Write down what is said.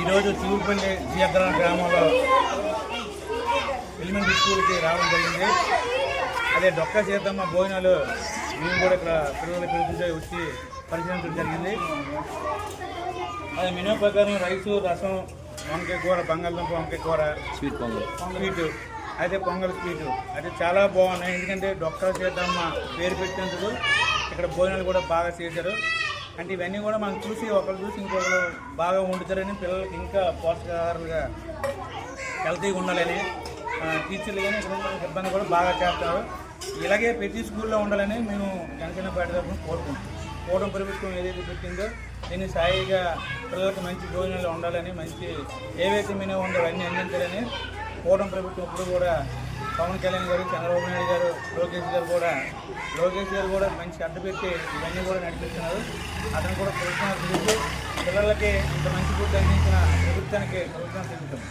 ఈరోజు చిగురుపల్లి జియగ్రహణ గ్రామంలో ఎలిమెంటరీ స్కూల్కి రావడం జరిగింది. అదే డొక్క సీతమ్మ భోజనాలు మేము కూడా ఇక్కడ పిల్లల పిలుపుతో వచ్చి పరిశీలించడం జరిగింది. అది మెనూ ప్రకారం రైసు రసం వంకాయ కూర బంగాళదుంప వంకాయ కూర. స్వీట్ పొంగల్. స్వీటు. అయితే పొంగల్ స్వీటు. అది చాలా బాగున్నాయి. ఎందుకంటే డొక్క సీతమ్మ పేరు పెట్టినందుకు ఇక్కడ భోజనాలు కూడా బాగా చేశారు. అంటే ఇవన్నీ కూడా మనం చూసి ఒకరు చూసి ఇంకొకరు బాగా వండుతారని పిల్లలకి ఇంకా పోషకాహారాలుగా హెల్తీగా ఉండాలని టీచర్లు కానీ ఇక్కడ ఉన్న సిబ్బంది కూడా బాగా చేస్తారు. ఇలాగే ప్రతి స్కూల్లో ఉండాలని మేము జనసేన పార్టీ తరఫున కోరుకుంటాం కూటమి ప్రభుత్వం ఏదైతే పెట్టిందో దీన్ని సాయిగా పిల్లలకు మంచి భోజనాలు ఉండాలని మంచి ఏవైతే మేము ఉందో అవన్నీ అందించాలని కూటమి ప్రభుత్వం ఇప్పుడు కూడా పవన్ కళ్యాణ్ గారు చంద్రబాబు నాయుడు గారు లోకేష్ గారు కూడా లోకేష్ గారు కూడా మంచి అడ్డు పెట్టి ఇవన్నీ కూడా నడిపిస్తున్నారు. అతను కూడా ప్రభుత్వం పిల్లలకి ఇంత మంచి ఫుడ్ అందించిన ప్రభుత్వానికి ప్రభుత్వం తెలుపుతుంది